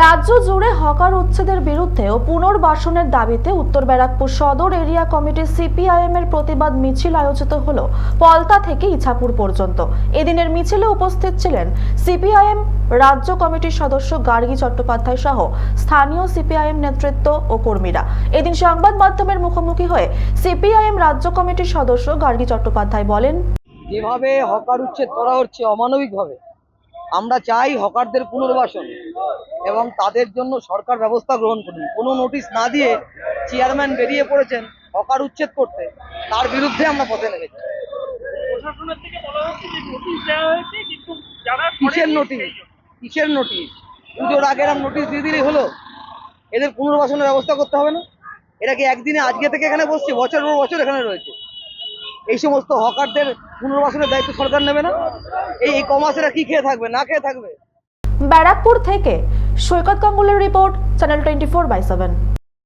রাজ্য জুড়ে হকার উচ্ছেদের বিরুদ্ধে ও পুনর্বাসনের দাবিতে উত্তর ব্যারাকপুর সদর এরিয়া কমিটি সিপিআইএম এর প্রতিবাদ মিছিল আয়োজিত হল পলতা থেকে ইছাপুর পর্যন্ত। এদিনের মিছিলে উপস্থিত ছিলেন সিপিআইএম রাজ্য কমিটির সদস্য গার্গী চট্টোপাধ্যায় সহ স্থানীয় সিপিআইএম নেতৃত্ব ও কর্মীরা। এদিন সংবাদ মাধ্যমের মুখোমুখি হয়ে সিপিআইএম রাজ্য কমিটির সদস্য গার্গী চট্টোপাধ্যায় বলেন, যেভাবে হকার উচ্ছেদ করা হচ্ছে অমানবিকভাবে আমরা চাই হকারদের পুনর্বাসন এবং তাদের জন্য সরকার ব্যবস্থা গ্রহণ করুন। কোনো নোটিশ না দিয়ে চেয়ারম্যান বেরিয়ে পড়েছেন হকার উচ্ছেদ করতে তার বিরুদ্ধে আমরা পথে নেমেছি। কিসের নোটিশ? কিসের নোটিশ? পুজোর আগে এরম নোটিশ দিয়ে দিলেই হলো? এদের পুনর্বাসনের ব্যবস্থা করতে হবে না? এরা কি একদিনে আজকে থেকে এখানে বসছে? বছর পর বছর এখানে রয়েছে। এই সমস্ত হকারদের পুনর্বাসনের দায়িত্ব সরকার নেবে না? এই কমার্সেরা কি খেয়ে থাকবে, না খেয়ে থাকবে? ব্যারাকপুর থেকে Saikat গাঙ্গুলের report channel twenty four by seven